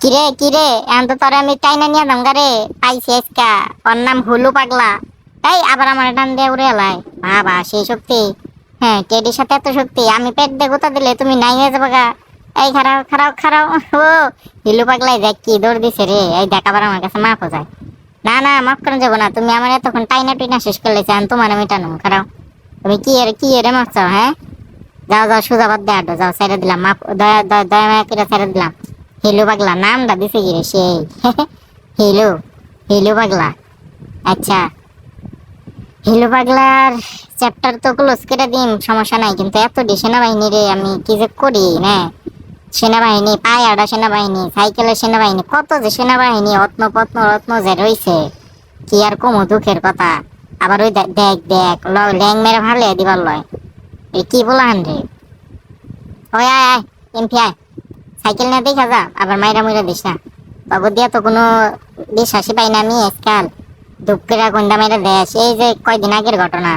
কিরে কিরে, এখন তো তোরে আমি টাইনা নিয়ে দাম গারে পাইছি আজকা। ওর নাম হুলু পাগলা। এই, আবার আমার টান দিয়ে উড়ে এলাই। বাবা, সেই শক্তি। হ্যাঁ টেডির সাথে এত শক্তি, আমি পেট দিয়ে গোতা দিলে তুমি নাই হয়ে যাবে গা। এই খারাপ খারাপ খারাপ ও, হিলু পাগলাই, দেখ কি দৌড় দিছে রে। এই, দেখ আবার আমার কাছে মাফ যায় না না, মাফ করে যাব না। তুমি আমার এতক্ষণ টাইনা টুইনা শেষ করলে চান তোমার আমি টানো খারাপ তুমি কি এর, কি এরে মারছ হ্যাঁ? যাও যাও, সোজা বাদ দে আড্ডা, যাও, ছেড়ে দিলাম, মাফ, দয়া দয়া দয়া করে ছেড়ে দিলাম। হিলু পাগলা, নামটা দিছে কি রে সেই? হিলু হিলু পাগলা। আচ্ছা হিলু পাগলার চ্যাপ্টার তো ক্লোজ করে দিন সমস্যা নাই, কিন্তু এত ডি সেনাবাহিনী রে, আমি কি যে করি, না? সেনাবাহিনী, পায়াডা সেনাবাহিনী, সাইকেলের সেনাবাহিনী, কত যে সেনাবাহিনী রত্ন পত্ন রত্ন যে রইছে, কি আর কমু দুঃখের কথা। আবার ওই দে- দেখ দেখ ল্যাং মেরে ভালে দিবার লয়। এই কি বলান রে? ওই, আয় আয়, এমপি, আয়। সাইকেল না দেখা যা, আবার মাইরা মুইরা দিস না। বাবু দিয়া তো কোনো বিশ্বাসই পাই না আমি আজকাল। দুপ করে গন্ডা মেরে দেশ এই যে কয়দিন আগের ঘটনা।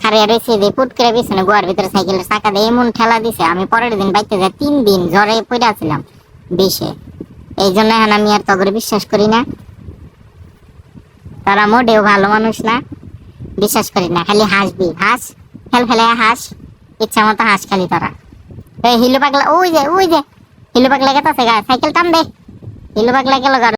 খারিয়া রয়েছে যে পুট পিছনে গোয়ার ভিতরে সাইকেলের চাকা দিয়ে এমন ঠেলা দিছে। আমি পরের দিন বাইতে যাই, তিন দিন জ্বরে পড়ে আছিলাম বিষে। এই জন্য এখন আমি আর তগরে বিশ্বাস করি না। তারা মোটেও ভালো মানুষ না। বিশ্বাস করি না, খালি হাসবি। হাস, ফেল ফেলে হাস। ইচ্ছা মতো হাস খালি তারা। হিলু পাগলা, ওই যে ওই যে। হিলু পাগলা গেতাছে গা সাইকেল টান দে। হিলু পাগলা গেল